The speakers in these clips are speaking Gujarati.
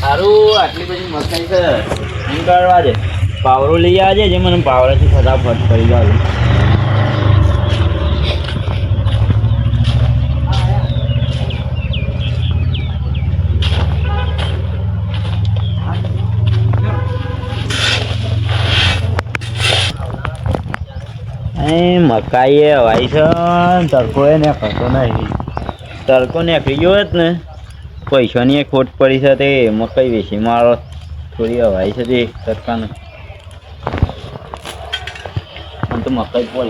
સારું, આટલી બધી મકાઈ છે. નીકળવા દે. પાવરો લઈ આવજે, જે મને પાવરાથી ફટાફટ કરી હવાઈ છે, તડકો એને કરતો નહીં. તડકો નીકળી ગયો હોત ને, પૈસાની ખોટ પડી છે તે મકાઈ વેચી મારો? થોડી હવાઈ છે તે તડકાનો. તો મકાઈ પોલ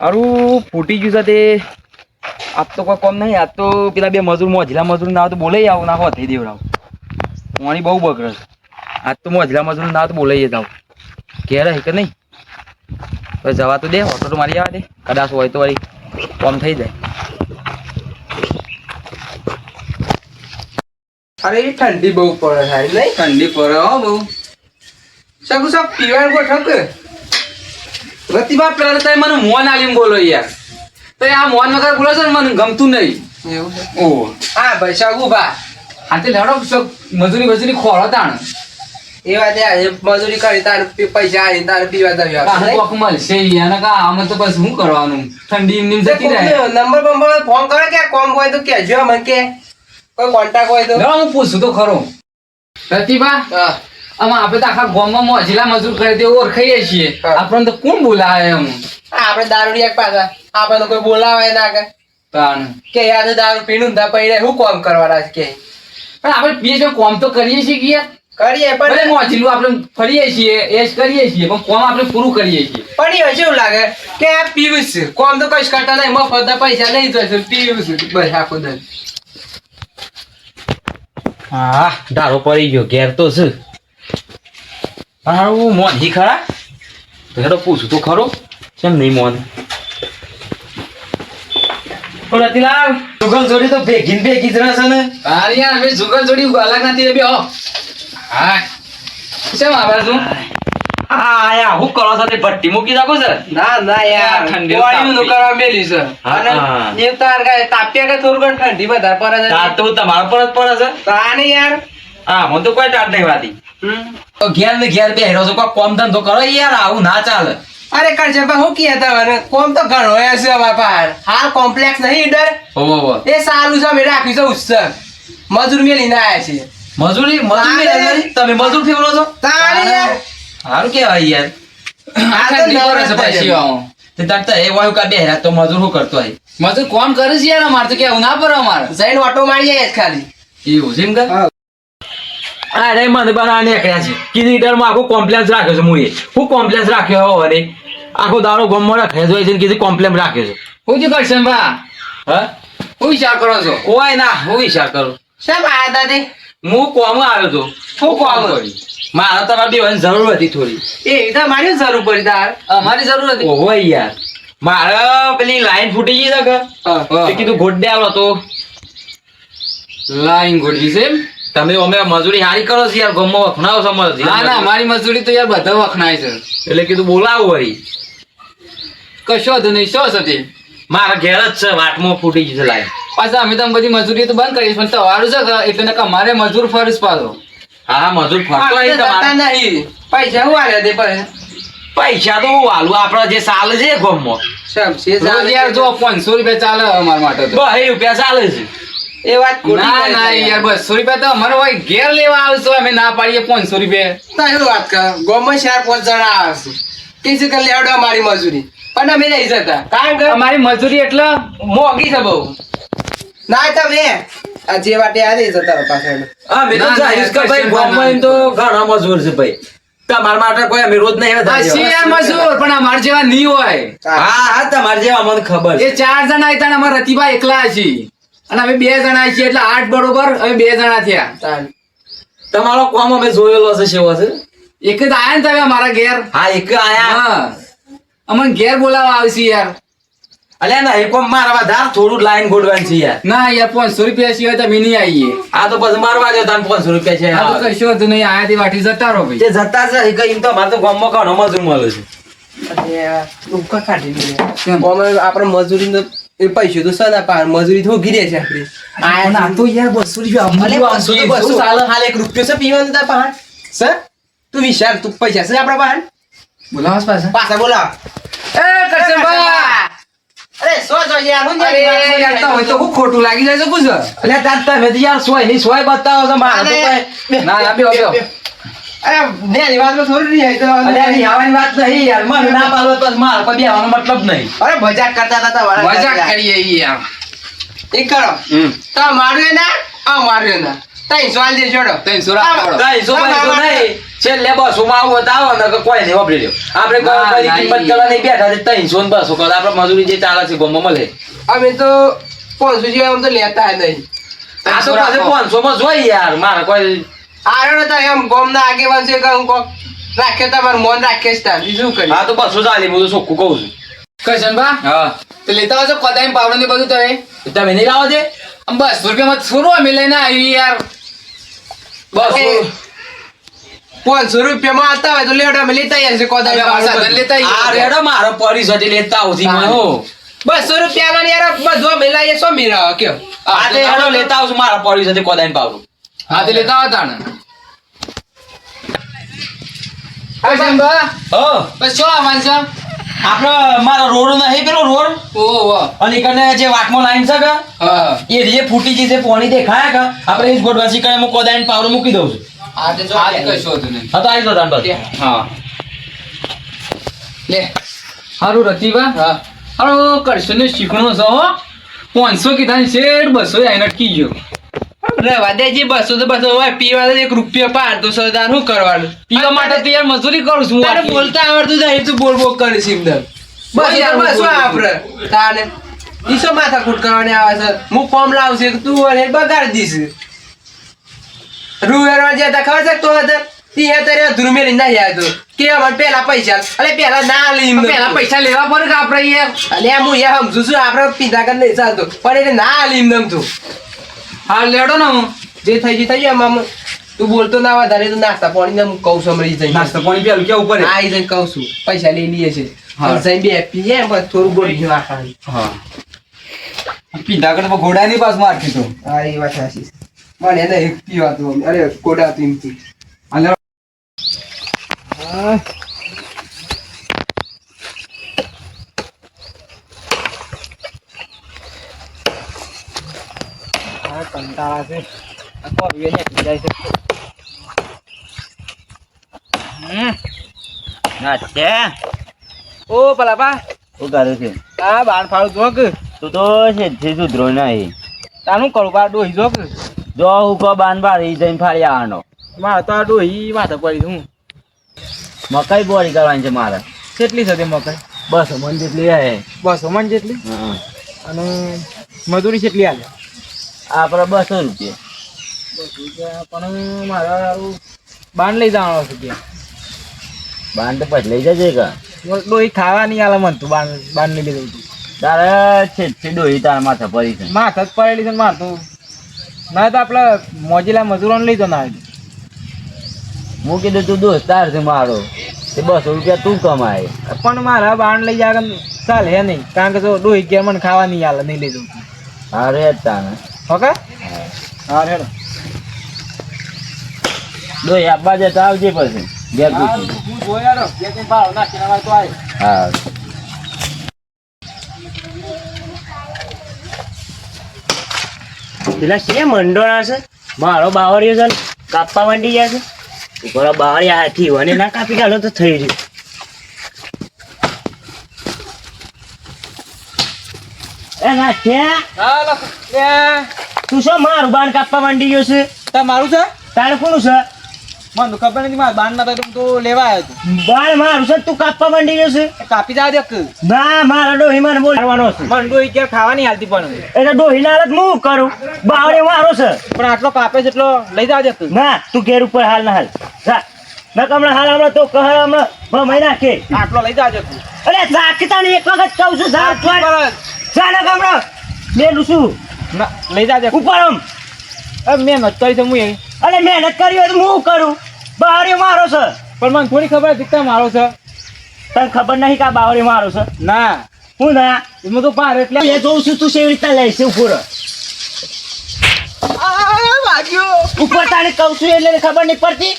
અરું ફૂટી ગયું છે તે આજ તો કોઈ કોમ નહીં આજ તો પેલા બે મજૂર મોજલા મજૂર ના તો બોલાઈ આવું ના હોતી દેવરાવ. પાણી બહુ બગડે આજ તો મોજલા મજૂર ના આવે તો બોલાઈ જાવ ઘેર હે કે નહીં? તો જવા તો દે ઓટો તો મારી આવવા દે. કદાચ હોય તો વળી કોમ થઈ જાય. અરે ઠંડી બહુ પડે થાય નહીં ઠંડી પડે હો બહુ. શકું સબ પીવાનું ગોઠવ પ્રતિભા તો મને મોન આલીમ બોલો યાર. તો આ મોન વગર બોલો છે ને મને ગમતું નહીં. એવું ઓ. હા ભાઈ શકું ભા હાથે સબ મજૂરી મજૂરી ખોળો તાણ. એ વાત મજૂરી કરી તાર પૈસા આવી તારે પીવા જવી કોક મળશે એને કા આમાં તો બસ શું કરવાનું? ઠંડી જતી રહે. નંબર બંબર ફોન કરે કે કોમ હોય તો કેજો મને કે. કોઈ કોન્ટેક્ટ હોય તો. હું પૂછું તો ખરો. રતિબા હા. આમાં આપણે તો આખા ગામમાં મોજીલા મજૂર કરી દે ઓળખાઈએ છીએ. આપણને તો કોણ બોલાવે એમ? આપણે દારૂડિયા પાછા? આપણે તો કોઈ બોલાવે ના કે કે યાર દારૂ પીનું તા પૈડે શું કોમ કરવાના છે કે? પણ આપણે પીએ છીએ કોમ તો કરીએ છીએ કે યાર? કરીએ પણ મોજીલું આપણે ફરીએ છીએ એશ કરીએ છીએ પણ કોમ આપણે પૂરું કરીએ છીએ. પણ એ હજી એવું લાગે કે આ પીવું છે. કોમ તો કઈ કરતા નહીં મફત પૈસા નહીં જોઈશે પીવું છે. બસ આખો દર હા દારૂ પડી ગયો ઘેર તો છે. હારું મોન. હી ખરા? હેડો પૂછું તો ખરો? કેમ નહીં મોન? ઓ રતિલાલ જોડી તો ભેગી ભેગી જ રહેશે ને. અરે યાર જુગલ જોડી અલગ નથી બે હો. હા શેમ આવે તું? આ આયા હું કરો છો તે ભટ્ટી મૂકી રાખો છે? ના ના યાર. ઠંડી કરવા મેલી છે. હા, અને હા. એ તાર કાંઈ તાપ્યા કે થોડું ઠંડી વધારે પડે છે? તો તમારા પર જ પડે છે. તો આને યાર. હા મને તો કોઈ ટાટ નહીં વાતી. ઘેર ને ઘેર બેહરો છો. કોઈ કોમ ધંધો કરો યાર આવું ના ચાલે. અરે કરજે હું કહે તમને કોમ તો ઘણો હે છે બાપા હાલ કોમ્પ્લેક્સ નહીં ડર એ સારું છે અમે રાખ્યું છે ઉત્સવ. મજૂર મેલીને આવ્યા છે મજૂરી મજૂરી તમે મજૂર ફેવરો છો? તારે? યાર સારું કેવાય યાર. આ તો ઠંડી પડે છે નવરાત્ર પછી. આવો. તે તાર એ વાયુ કા બેહરા તો મજૂર શું કરતો હોય? મજૂર કોમ કરે છે યાર અમારે તો કેવું ના પર અમારે. જઈને ઓટો મારી જાય ખાલી. એવું છે એમ કે. અરે મને બના નીકળ્યા છે. કિલોમીટરમાં આખો કોમ્પ્લેન્સ રાખ્યો છે મુએ. હું કોમ્પ્લેક્સ રાખ્યો હો અરે આખો દાડો ગમમાં રાખ્યો. છે એટલે કીધું રાખ્યો છે. હું જ કરશે બા? હા? હું વિચાર કરો છો? કોઈ ના હું વિચાર કરું. શેમ આયા તા તે હું કોમ આવ્યો હતો શું કોમ? મારે તમારે બેવાની જરૂર હતી થોડી. એ રીતે મારી જરૂર પડી તાર. અમારી જરૂર હતી. ઓહો યાર. મારે પેલી લાઈન ફૂટી ગઈ છે કે? હા. કીધું ગોડે આવો તો લાઈન ગોડી છે? તમે અમે મજૂરી હારી કરો છો યાર ગમો વખણાવો છો મજૂરી. ના ના મારી મજૂરી તો યાર બધા વખણાય છે. એટલે કીધું બોલાવો વળી. કશો હતું નહીં શું હતી મારા ઘેર જ છે વાટમાં ફૂટી ગઈ છે પાછા અમે તો બધી મજૂરી તો બંધ કરીશ પણ તમારું છે? એટલે નકર મારે મજૂર ફરજ પાડો. હા હા મજૂર ફરજ પૈસા હું આલ્યા તે પૈસા તો હું વાલું આપડે જે ચાલે છે ગમમાં માં યાર જો પાંચસો રૂપિયા ચાલે અમારા માટે તો. બસ રૂપિયા ચાલે છે. એ વાત ખોટી ના ના યાર બસો રૂપિયા તો અમારે ભાઈ ઘેર લેવા આવશો અમે ના પાડીએ પાંચસો રૂપિયા તો એવું વાત કર? ગોમાં ચાર પાંચ જણા આવશે. ત્રીસ કર લેવડો અમારી મજૂરી. પણ અમે નહીં જતા. કારણ કે અમારી મજૂરી એટલે મોગી છે બહુ. ના તમે આ જે વાટે આ નહીં જતા પાછળ. હા મેં તો ના, કે ભાઈ કશું તો ઘણા મજૂર છે ભાઈ. તમારા માટે કોઈ અમે રોજ નહીં. મજૂર પણ અમારે જેવા નહીં હોય. હા હા તમારે જેવા મને ખબર છે. એ ચાર જણા હતા અમારા રતિભાઈ એકલા છીએ અને અમે બે જણા છીએ એટલે આઠ બરોબર અમે બે જણા થયા. તમારો કોમ અમે જોયેલો છે સેવો છે એક જ આયા ને તમે અમારા ઘેર? હા એક આયા. હા. અમને ઘેર બોલાવવા આવશે યાર. અલે ના એક મારા વધારે થોડું લાઈન ગોડવાનું છે યાર. ના યાર પાંચસો રૂપિયા સિવાય તમે નહીં આવીએ. આ તો પછી મારવા જતા પાંચસો રૂપિયા છે આ તો કશો હતું નહીં આયાથી વાટી જતા રહો ભાઈ. તે જતા છે એ કઈ તો મારે તો ગામમાં ઘણો મજૂર મળે છે. કાઢી. કેમ? આપણે મજૂરી એ પૈસો તો સના પાર મજૂરી તો ગીરે છે પણ આ તો યાર બસો રૂપિયા બસો તો. બસો. હાલ એક રૂપિયો છે પીવાનું તાર પાન સર તું વિચાર તું પૈસા છે આપડા પાન બોલાવો પાછા. પાછા બોલાવ એ કરશનભાઈ! અરે સો સો યાર હું યાર તો તો ખૂબ ખોટું લાગી જાય છે કુછ એટલે તાર તમે યાર સોયની સોય બતાવો છો મારે તો કઈ- ના ના બેહો બેહો. અરે વાતમાં થોડી અહીં આવવાની વાત નહીં યાર. મને ના પાડો તો માર કોઈ બેહવાનો મતલબ નહીં. અરે મજાક કરતા હતા મજાક કરીએ યાર એક કરો. તો મારું ના આ મારું ના તઈ સવાલ દે છોડો ત્રણસો રાખો. કઈ સો તો નહીં. છેલ્લે બસો માં આવું તો આવો ને કોઈ નહીં વાપરી લ્યો. આપણે કોઈ કિંમત કરવા નહીં બેઠા છે ત્રણસો ને બસો કરો? આપણે મજૂરી જે ચાલે છે ગોમાં મળે. અમે તો પાંચસો જેવા આમ તો લેતા નહીં. આ તો પાછું પાંચસો માં જોઈ યાર. મારે કોઈ આરણ હતા એમ ગોમના આગેવાન છે કે હું કોક રાખ્યો તમારું મોન રાખે છે તાર. બીજું કરી આ તો બસો ચાલી હું તો ચોખ્ખું કહું છું. કરશનભા હા. તો લેતા આવજો કોદાઈ પાવડો ને બધું તો એ તમે નહીં લાવો છે આમ બસો રૂપિયામાં થોડું અમે લઈને આવી યાર. બસો પાંચસો રૂપિયામાં આવતા હોય તો લેવડો અમે લેતા આવીએ. લેતા. આ રેડો મારો પરિસર લેતા આવું છું મને બસો રૂપિયા યાર બધું અમે લાવીએ સો મીરા કયો. આ હેડો લેતા આવું છું મારા પરિસર કોદાઈ પાવડું. હા તો લેતા હતા ને આવવાનું છે આપણે મારો રોડ નહીં પેલો રોડ? અને કને જે વાટમાં લાઈન છે કે? એ જે ફૂટી જે પોણી દેખાય કે આપણે એ જ ગોઠવાસી કરે હું કોદાઈને પાવડું મૂકી દઉં છું. તો હા આવી બસ. હા. લે. હારું રતિબા. હા. હારો કરશો ને શીખણો છો હો. પાંચસો કીધા શેઠ બસો આઈને અટકી ગયો. રહેવા દેજી બસો તો બસો હોય પીવા તો એક રૂપિયો પાર તો સરદાર શું કરવાનું? પીવા માટે તો યાર મજૂરી કરું છું તારે બોલતા આવડતું નહીં તું બોલ બોલ કરીશ એમનેમ. બસ યાર બસ શું આપણે તાને ઈસો માથાકૂટ કરવાની આવે છે. હું ફોર્મ લાવશે તું અને બગાડી દઈશ. રૂવેરવા જતા ખબર છે તો હતા? તી હે તારે ધ્રુમેલી ના યાદ કે અમારે પેલા પૈસા અલે પેલા ના લઈ પેલા પૈસા લેવા પડે કે આપણે યાર? અલે હું એ સમજુ છું આપણે પીધા કર નહીં ચાલતો. પણ એને ના લઈ એમને તું. હા લેડો ને હું. જે થઈ ગઈ થઈ ગયા. તું બોલતો ના વધારે તો નાસ્તા પાણી ને કહું છું હમણાં જઈ નાસ્તા પાણી પેલું કેવું પડે? આ ઈ જઈને કહું છું. પૈસા લઈ લઈએ છે. હા. જઈને બે પીએ બસ થોડું બોલી નાખવાનું. હા. પીધા કરતા ઘોડા ની પાસ મારતી તો? હા એ વાત સાચી છે. મને એને એક પીવાતું અરે કોડાતું એમથી અને કંટાળા છે. આ તો હવે નીકળી જાય છે ના છે. ઓ પેલા બા શું કરે છે? આ બાર ફાળું જો કે તું તો છે જે સુધરો નહીં. તાનું કરું બા ડોહી જો કે જો હું કો બાન બાર ઈ જઈને ફાડી આવવાનો મારે તો આ ડોહી માથે પડી હું મકાઈ બોરી કરવાની છે મારે. કેટલી છે તે મકાઈ? બસો મન જેટલી હે. બસો મન જેટલી. અને મજૂરી કેટલી આલે આપણે બસો રૂપિયા પણ મારા હારું બાન લઈ જવાનો છે ત્યાં. બાન તો પછી લઈ જજે કા ડોહી ખાવા નહીં આલે મન તું બાન બાન નહીં લીધું તું. તારે છે છે ડોહી તાર માથે પડી છે. માથે જ પડેલી છે માર તો. ના તો આપણે મોજીલા મજૂરોને લઈ તો ના આવી હું કીધું તું દોસ્તાર છે મારો. તે બસો રૂપિયા તું કમાય. પણ મારા બાણ લઈ જાય ચાલે નહીં. કારણ કે જો ડોહી કે મને ખાવા નહીં આલે નહીં લીધું જવું હા રે જ તાને ઓકે? હા હેડો ડોહી આપવા જતા આવજે પછી. ઘેર હું જોયા રહો બે ભાવ નાખીને અમારે તો આવી હા. પેલા છે મંડોળા છે? મારો બાવળિયો છે ને કાપવા માંડી ગયા છે. ઉપર બાવળી હાથી વને ના કાપી કાઢો તો થઈ રહ્યું એ ના છે? હાલો એ તું શું મારું બાણ કાપવા માંડી ગયો છે? તમારું છે? તારે કોનું છે? મને ખબર નથી મારા બાણ ના તો હું તો લેવા આવ્યો બાણ મારું છે તું કાપવા માંડી ગયો છે? હતો કાપી જાવ દેખ ના મારા ડોહી મને બોલવાનો છે. મને ડોહી કે ખાવાની હાલતી પણ. એટલે ડોહી ના હાલત હું કરું? બાવડે મારો છે. પણ આટલો કાપે છે એટલો લઈ જાવ દેખ ના તું ઘેર ઉપર હાલ ના હાલ. જા. ના હમણાં હાલ હમણાં તો કહે હમણાં ભમાઈ નાખે. આટલો લઈ જાવ અરે રાખતા ને એક વખત કહું છું જા ચોટ. ચાલે કમરો મેલું છું ના લઈ જાજે. ઉપર આમ અ, મહેનત કરી તો હું એ. અને મહેનત કરી હોય તો હું કરું? બાવળી મારો છે. પણ મને થોડી ખબર હતી મારો છે. તને ખબર નહીં કે આ બાવળી મારો છે? ના. હું ના. હું તો પાર એટલે એ જોઉં છું તું કેવી રીતના લઈશ ઉપર ઉપર તાને કહું છું એટલે ખબર નહીં પડતી?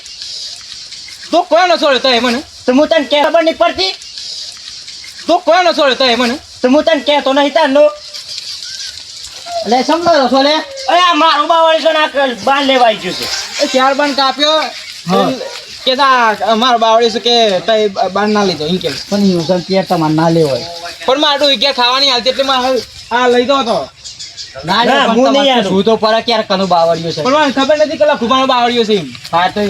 તો કોણ ન છોડે તો એ મને? તો હું તને કે ખબર નહીં પડતી? તો કોણ ન છોડે તો એ મને? તો હું તને કહેતો નહીં તારનો એટલે સમજાવો છો લે. અરે મારું બાવળી છે ને બાંધ લેવાઈ ગયું છે. એ ચાર બાંધ કાપ્યો. કે તા મારો બાવળી છે કે તઈ બાન ના લીધો એમ કે. પણ યુઝન કે તમારે ના લેવાય. પણ મારું કે ખાવાની હાલતી એટલે મારે આ લઈ દો તો. ના, હું નહીં આલું. શું તો પર ક્યારે કનું બાવળિયો છે? પણ ખબર નથી કે ખુબાનો બાવળિયો છે હા તો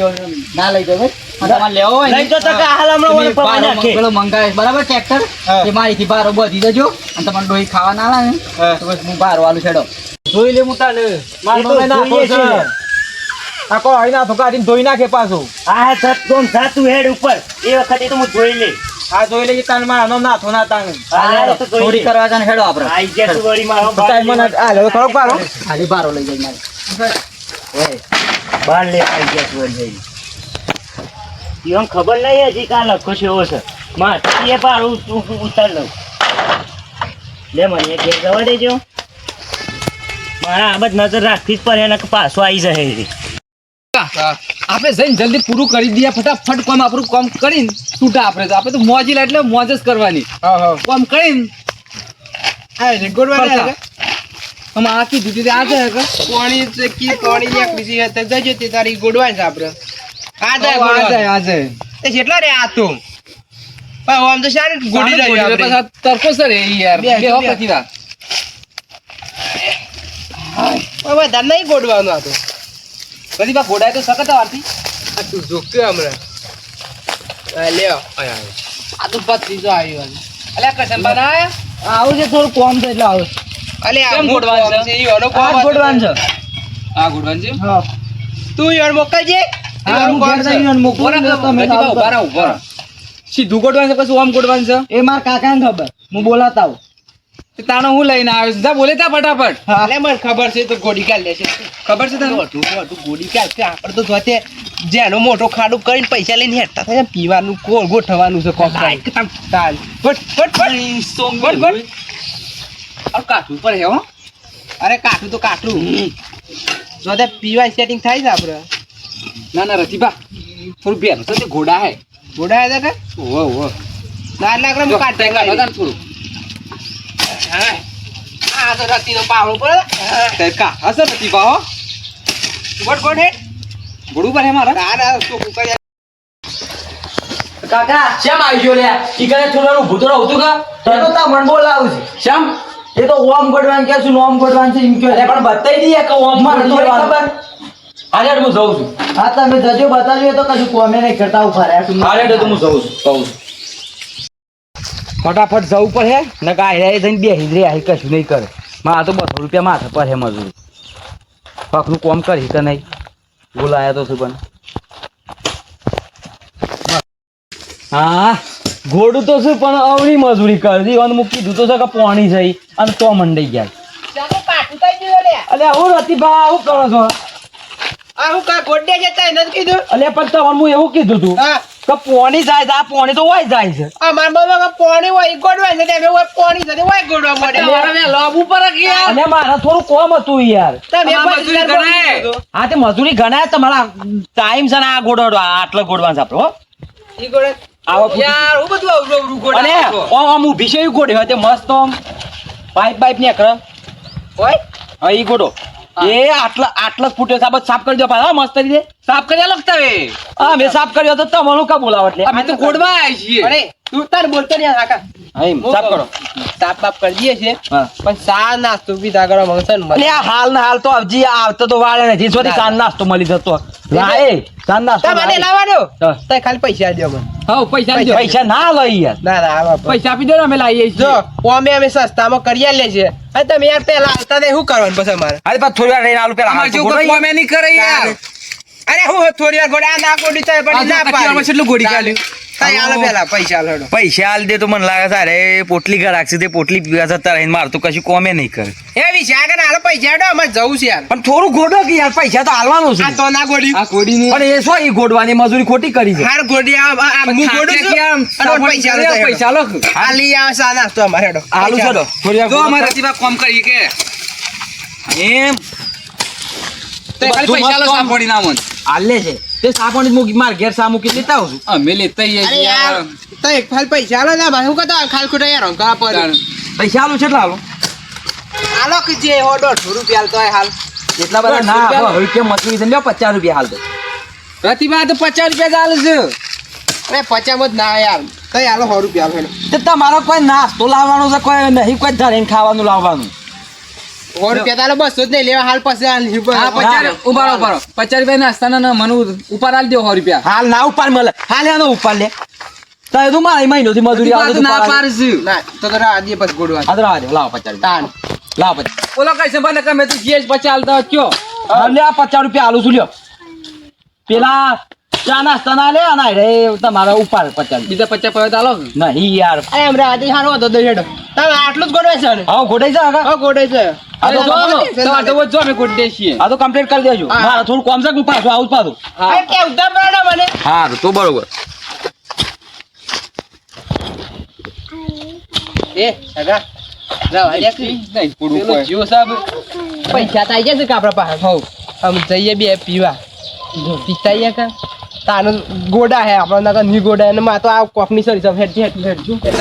ના લઈ દો તમારે લેવો હોય લઈ તો કે હાલ હમણાં ઓલે પવા નાખે. પેલો મંગાવે બરાબર ટ્રેક્ટર હા. એ મારીથી બારો બધી દેજો. અને તમારે ડોહી ખાવા ના લાવે તો બસ હું બારો વાળું છેડો. જોઈ લે હું તાને માર મમ્મી નાખો જોઈએ છે છે. આ કો અહીં ધોઈ નાખે પાછું. આ છત કોમ જાતું હેડ ઉપર? એ વખતે તો હું જોઈ લે આ ધોઈ લઈ તાનમાં આનો નાથો ના તાન જોઈ ચોરી કરવા જાન હેડો. આપણે. આઈ જે તું વળી મારો તો મને આ લે થોડો બારો ખાલી બારો લઈ જાય મારે. બાર લે આઈ જે તું વળી જઈ. એમ ખબર નહીં હજી કાલ લખો છે એવો છે. માં એ બાર ઉતાર લઉં. લે મને ઘેર જવા દેજો. મારા આ બધ નજર રાખવી જ પડે એને પાછો આવી જશે. આપણે જઈને જલ્દી પૂરું કરી દઈએ ફટાફટ કોમ આપણું કોમ કરીને છૂટા આપણે તો. આપણે તો મોજ એટલે મોજ જ કરવાની. કોમ કરીને. આમ આ કીધું હતું તે આ છે કે? પાણી છે કે પાણી ની આકડી છે જજો તે તારી ગોડવાન આપણે આ આ જાય જાય આ જાય. તે કેટલા રે આ તો. પણ આમ તો સારી ગોડી રહી રહ્યો આપણે તરફો સર એ યાર. બે, બે હો બે. પછી વાર. પણ વધારે નહીં ગોડવાનો આ તો. પછી બા ઘોડાય તો સખત વારથી. આ તું જોક્યો હમણાં. આય. આ તો પત્રીસો આવી વાળી. અલે કસંબા ના આયા? આવું છે થોડું કોમ છે એટલે આવું અલે આ ગોડવાન છે? ઈ ઓનો કોમ આ ગોડવાન છે. આ ગોડવાન છે? હા. તું યાર મોકલજે. હા હું ઘેર છે. જઈને મોકલું તમે ઊભા રહો, ઊભા સીધું ગોડવાન છે પછી ઓમ ગોડવાન છે? એ મારા કાકાને ખબર. હું બોલાતા આવું. તાણો હું લઈને આવ્યો છું બોલે તા ફટાફટ. અલે મને ખબર છે તો ગોડી કાઢ લેશે. ખબર છે તને? મોટું મોટું ગોડી કાઢશે આપણે તો જોતે જેનો મોટો ખાડો કરીને પૈસા લઈને હેઠતા થાય પીવાનું કોળ ગોઠવાનું છે કોક તાલ ફટ ફટ ફટ. ફટ ફટ. આ કાઠું પર હે હો. અરે કાઠું તો કાઠું. જોતે પીવા સેટિંગ થાય છે આપણે ના ના રતિભા થોડું બેર તો ઘોડા હે? ઘોડા હે કે? ઓહો ઓહો. ના હું કાઢ કાઢ થોડું આ તો રત્તીનો પાવડો પડે. કા હશે હો? ઘોડું પર હે. મારા? ના ના તો કુકર કાકા શ્યામ આવી ગયો લે ઈ કને થોડું ઊભું તો કા? તો તા મન બોલાવું છે. શ્યામ એ તો ઓમ ગોડવાન કે શું ઓમ ગોડવાન છે એમ કે પણ બતાઈ દઈએ કે ઓમ મને થોડી ખબર. હાલે હું જઉં છું. હા તમે જજો બતાવ્યો તો કશું કોમે નહીં કરતા ઊભા રહ્યા. હાલે તો હું જઉં છું જઉં છું. ફટાફટ જવું પડે ને કાંઈ જઈને બે હિજરે આઈ કશું નહીં કરે. મારા તો બસો રૂપિયા માથે પર હે મજૂરી. પગનું કોમ કરી કે નહીં? બોલાયા તો શું પણ. હા ઘોડું તો શું પણ અવળી મજૂરી કરી અને મૂકી દીધું તો છે કે પોણી જઈ. અને તો મંડાઈ ગયા. અલે હું રતિભા આવું કરો છો? આ હું કા ગોડે જતા એને કીધું? અલે પણ તમારે હું એવું કીધું તું હા. કે પોણી જાય આ પોણી તો હોય જાય છે. આ મારા બાબા પોણી હોય ગોડવાય છે તમે હોય પોણી છે હોય ગોડવા મળે. અને મારે થોડું કોમ હતું યાર. તમે મજૂરી ગણાય હા તે મજૂરી ગણાય તમારા ટાઈમ છે ને આ ગોડો આટલો ગોડવાનું છે આપણે ઈ ગોડે આવો યાર હું બધું અને આમ ઊભી છે તે મસ્ત આમ. પાઇપ પાઇપ ને કરે હોય? હા ઈ ગોડો. એ આટલા આટલા ફૂટે સાબત સાફ કરી દો પાછા મસ્ત રીતે. સાફ કર્યા લખતા હવે હા મેં સાફ કર્યો તો તમારું કા બોલાવો એટલે. અમે તો ગોડવા આવ્યા છીએ. અરે તું તાર બોલતો નહીં કાકા સાફ કરો. તાપ બાપ કરી દઈએ છે પણ સા નાસ્તો પીધા કરો મગસન એટલે હાલ ના હાલ તો હજી આવતો તો વાળે નથી. સુધી સાંજ નાસ્તો મળી જતો. લાય સાંજ નાસ્તો મને લાવવાનો? તો ખાલી પૈસા દો મને. હા પૈસા આપજો. પૈસા ના લઈ યાર. ના ના પૈસા આપી દો ને અમે લાવીએ જો અમે અમે સસ્તામાં કરી લે છે. તમે યાર પેલા આવતા ને શું કરવાનું પછી અમારે? અરે પાછું થોડી વાર રહીને આલુ પેલા હાલ તો ગોળો યાર. અરે હું થોડી વાર ગોડા ના ગોડી તો પણ ના પાડી. કેટલું ગોડી કાઢ્યું તાઈ આલો પેલા પૈસા આલો પૈસા આલ દે તો મને લાગે છે અરે પોટલી ઘર રાખશે તે પોટલી પીવા જતા રહીને મારે તો કશું કોમે નહીં કરે. એ વિશાળ આગળ હાલ પૈસા ડો અમારે જવું છે યાર. પણ થોડું ગોડો કે યાર પૈસા તો હાલવાનું છે. તો ના ગોડી આ કોડીની પણ એ શું એ ગોડવાની મજૂરી ખોટી કરી છે? હાર ગોડી આ હું ગોડું છું? પૈસા લો પૈસા લો આ સા નાસ્તો અમારે ડો હાલું ચલો થોડી વાર જો અમારે કર. કોમ કરી કે? એમ? તો ખાલી પૈસા લો સાંભળી ના. મન હાલે છે. તે સાપણ જ મૂકી માર ઘેર સા મૂકી લેતા આવું છું અમે લેતા આવીએ યાર તો એક ફાલ પૈસા આલો ના ભાઈ હું કહેતો ખાલ ખોટા યાર હંકા પર. પૈસા આલો છે એટલા હાલું આલો કે જે હો દોઢસો રૂપિયા હાલ તો હાલ. એટલા બધા ના હવે કેમ મચવી છે પચાસ રૂપિયા હાલ તો પ્રતિભા તો પચાસ રૂપિયા ચાલે છે. અરે પચામાં જ ના યાર. કઈ આલો સો રૂપિયા આલો હેડો. તમારો કોઈ નાસ્તો લાવવાનો છે કોઈ નહીં કોઈ ધરીને ખાવાનું લાવવાનું. રૂપિયા તો બસો જ નહીં લેવા હાલ પછી હાલ હા પચાસ. ઉભારો ઉભારો પચાસ રૂપિયા નાસ્તાના ના મને ઉપર આલી દો સો રૂપિયા. હાલ ના ઉપર મળે. હાલ એનો ઉપર લે. તો એ મહિનો મારા મજૂરી આવે ના તો તો પછી ગોડવા તો લાવો પચાસ તાન લાવો પચાસ. બોલો કઈ મને તમે તું જીએસ પચાસ હોય કયો? લે આ પચાસ રૂપિયા આલું છું લ્યો. પેલા ચા નાસ્તા ના લે ના રે તમારા ઉપર પચાસ. બીજા પચાસ પૈસા આલો. નહીં યાર. અરે હમણાં આજે હારો હતો તો હેડો. તમે આટલું જ ગોડવે છે હા જા આગળ. હા ગોડે છે. આ તો જો જો, તો આ તો અમે આ કમ્પ્લીટ કરી દેજો. હા. થોડું કોમ છે હું પાછું આવું પાછું. અરે કે ઉધમ પડે મને. હા તો બરોબર. એ સગા. પૈસા તો આવી જશે કે આપણા પાસે? હવ. આમ જઈએ બે પીવા. જો પીતા કે? તાનું ગોડા હે આપણા નગરની ગોડા અને માં તો આ કોફની સરી સબ હેડ હેડ હેડ જો ઘેર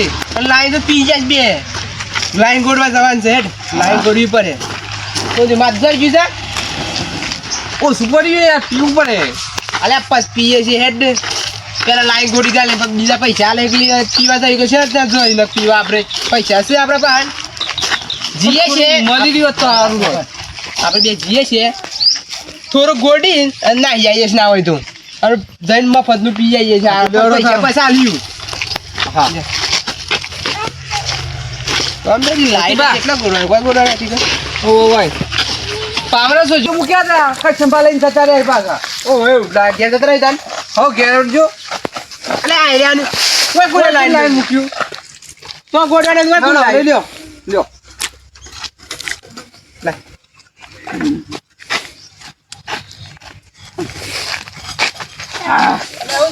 આપણે પણ લાઈન તો પી જાય બે લાઈન ગોડવા જવાનું છે હેડ લાઈન ગોડવી પડે તો જે માત્ર ગયું છે ઓછું સુપર યાર પીવું પડે અલ્યા પસ પીએ છે હેડ પેલા લાઈન ગોડી ગાલે બીજા પૈસા લે પીવા થઈ ગયો છે ત્યાં જોઈને પીવા આપણે પૈસા છે આપણે પાસે જીએ છે મળી રહ્યો તો સારું. આપણે બે જીએ છે થોડો ગોડી અને નાહી આવીએ છે ના હોય તો અને જઈને મફતનું પી આવીએ છીએ પૈસા લીધું પૈસા હા. અમને લાઈન બા. કેટલા ગોળા કોઈ ગોળા નથી તો ઓ ભાઈ પાવરા સોજો મૂક્યા હતા. આખા ચંપા લઈને જતા રહ્યા પાછા. ઓ એવું. ઘેર જતા રહી તાન. હો ઘેર જો અલે આયરાનું કોઈ ગોળા લાઈન મૂક્યું? તો ગોળા ને કોઈ ગોળા લઈ લ્યો લ્યો.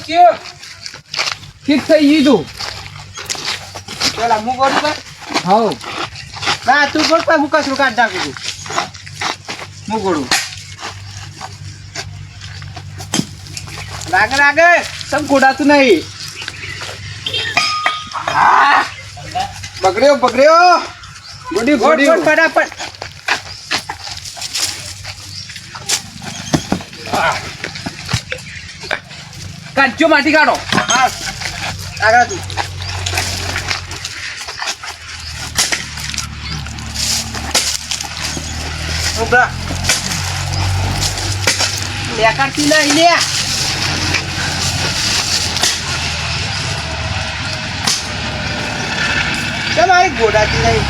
થયું. ઠીક થઈ ગયું તું. પેલા હું કર હવ. બા તું ગોળ પા હું કચરું કાઢ નાખું છું. હું ગોળું રાગે રાગે સમ ગોડાતું નહીં. બગડ્યો બગડ્યો. ગોડી ગોડી. ફટાફટ. કાચો માટી કાઢો. હા. આગળ તું. ઉભરા લે કરતી નહીં લે. કેમ મારી ગોડાતી નહીં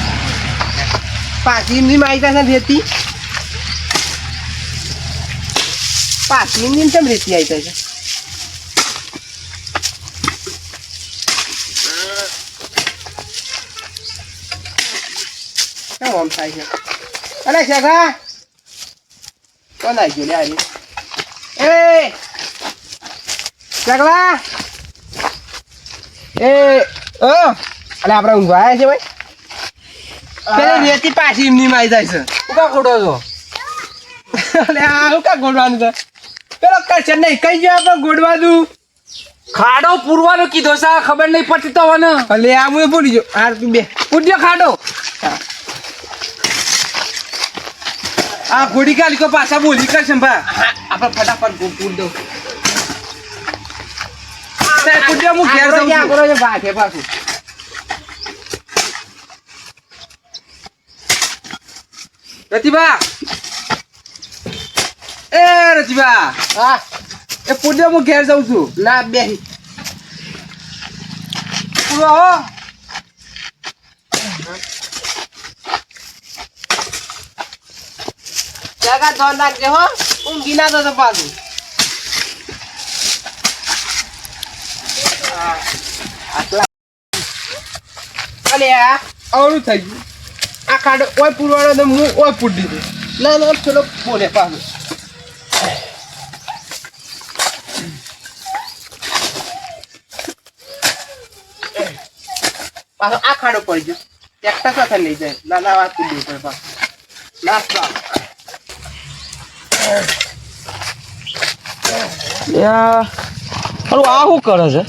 પાછી માહિતી નથી રહેતી પાછી એમની કેમ રેતી આવી જાય છે? આમ થાય છે? અરે શેખા કોણ આવી ગયો લે આજે એ! શેખલા એ ઓ! અલે આપણે ઊંઘવા આવ્યા છે ભાઈ. પેલી રેતી પાછી એમની માં આવી જાય છે. શું કા ખોટો છો? અલે આ હું કા ગોડવાનું છે? પેલો કરશે નહીં કઈ ગયો આપણે ગોડવા દઉં ખાડો પૂરવાનો કીધો છે ખબર નહીં પડતી તો મને. અલે આ હું ભૂલી ગયો. હાર તું બે. પૂજ્ય ખાડો. આ ઘોડી કાલી કો પાછા બોલી કરશે ભા આપણે ફટાફટ ગો- પૂર દઉં. પૂજ્ય હું ઘેર જાઉં છું. આગળ જે ભાગે પાછું. રતિભા. એ રતિભા. હા. એ પૂજ્ય હું ઘેર જાઉં છું. ના બે પૂરો જગા ધોન રાખજે હો ઊંઘી ના તો પાછું અલે આ અવળું થઈ ગયું આ ખાડો ઓય પૂરવાનો તો હું ઓય પૂર દીધું પાછું પાછો પડી ગયો ટ્રેક્ટર સાથે લઈ જાય ના ના વાત સાવ અરે આ શું કરે છે?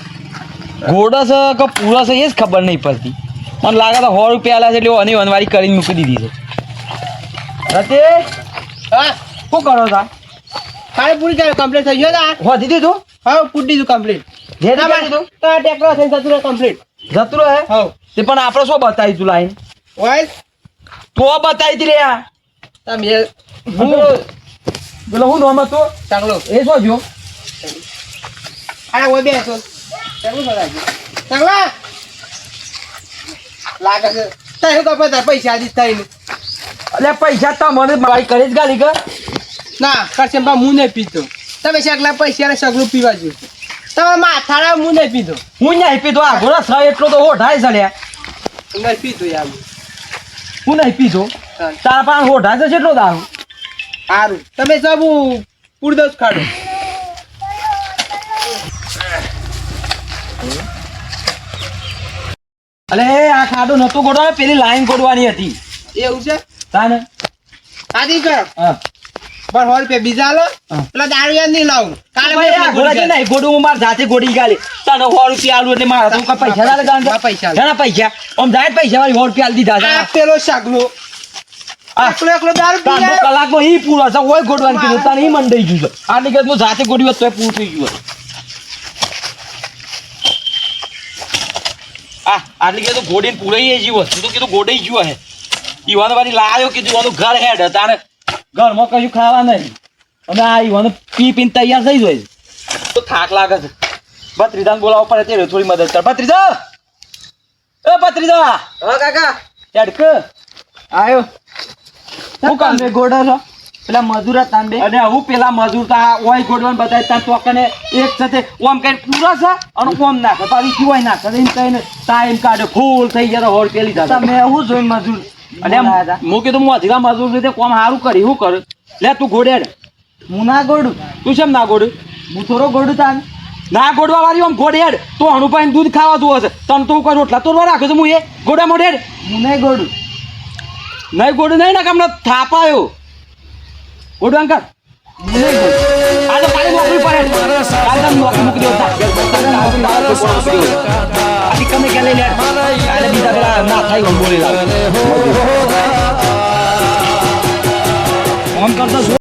ઘોડા છે કે પૂરા છે એ જ ખબર નહીં પડતી. મને લાગે તો સો રૂપિયા આલ્યા છે એટલે અને વનવારી કરીને મૂકી દીધી છે. રતે હા. શું કરો તા? ખાડો પૂરી કર્યો કમ્પ્લીટ થઈ ગયો તા. વધી દીધું હા પૂરી દીધું કમ્પ્લીટ જે કરી તું? તો આ થઈને જતું રહે કમ્પ્લીટ જતું રહે? હા. તે પણ આપણે શું બતાવી તું લાઈન? ઓય. તો બતાવી તી રે આ તમે હું? પેલો હું નોમ હતો? ચાંગલો. એ શું જો અરે ઓય તો. ચાંગલો ભરાજો ચાંગલા! લાગે છે. તારે કપા તાર પૈસા આદિત થઈને એટલે પૈસા તો મને મારી કરી જ ગાલી કર ના કરશે બા હું નહીં પીતો. તમે શકલા પૈસા સગલું પીવા જો તમે માથાડા હું નહીં પીધો. હું નહીં પીધો. આ ઘોડા છ એટલો તો હોઠાય ચડ્યા નહીં પીતો યાર. હું નહીં પીધો. તારા પાસે ઓઢાય છે એટલો દારૂ સારું. તમે સાબુ પૂરદોસ ખાડો. અલે આ ખાડો નતો ગોડવાનો પેલી લાઈન ગોડવાની હતી. એવું છે? તાને? આદિ કર. હા. પણ હોલ પે બીજા લો. પેલા દારૂ નહીં લાવું. કાલે આ મને છે ને ગોડું હું માર જાતે ગોડી ગાલી. તને સો રૂપિયા આલું એટલે મારા તું પૈસા પૈસા ઘણા પૈસા? આમ જાય પૈસા વાળી સો રૂપિયા આલી દીધા પેલો આ એકલો એકલો દારૂ પી આવ્યો. કલાકમાં ઈ પૂરો છે ઓય ગોડવાનું કીધું તને ઈ મંડાઈ ગયું છે. આટલી કદ હું જાતે ગોડ્યું તોય પૂરું થઈ ગયું આ આટલી તો ગોડીને પૂરાઈ જીવો તું તો કીધું ગોડાઈ ગયો હે. ઈવાનો વાળી લાયો કીધું ઈવાનું ઘર હેડ. તારે ઘરમાં કશું ખાવા નહીં. અને આ ઈવાનો પી પીને તૈયાર થઈ જાય. તો થાક લાગે છે. ભત્રીજાને બોલાવવા પડે તે થોડી મદદ કર. ભત્રીજા! એ ભત્રીજા! હા કાકા. હેડ કે આયો. હું કામ ગોડો છો? પેલા મજૂર હતા બે. અને હું પેલા મજૂર તા ઓય ગોડવાન બતાય તા તો કને એક સાથે ઓમ કઈ પૂરા છે? અને ઓમ નાખે નાખે એમ કઈને ટાઈમ કાઢે ફૂલ થઈ ગયા હોળ પેલી જાતે. મેં હું જોઈને મજૂર અને હું કીધું હું અધિકા મજૂર રીતે કોમ સારું કરી. હું કરું? લે તું ગોડેડ હું ના ગોડું? તું કેમ ના ગોડું? હું થોડો ગોડું તાન. ના ગોડવા વાળી આમ ગોડેડ તો હણુભાઈ દૂધ ખાવા તું હશે તને તો કોઈ રોટલા તોડવા રાખે છે હું એ? ગોડા મોડેડ હું નહીં ગોડું. નહીં ગોડું નહીં નાખ હમણાં થાપાયો. ગોડું અંકલ. આ તો કાલે નોકરી પડે કાલે તમે નોકરી મૂકી દો આથી તમે ક્યાં લઈ કાલે બીજા પેલા ના થાય બોલી લાવ. આમ કરતો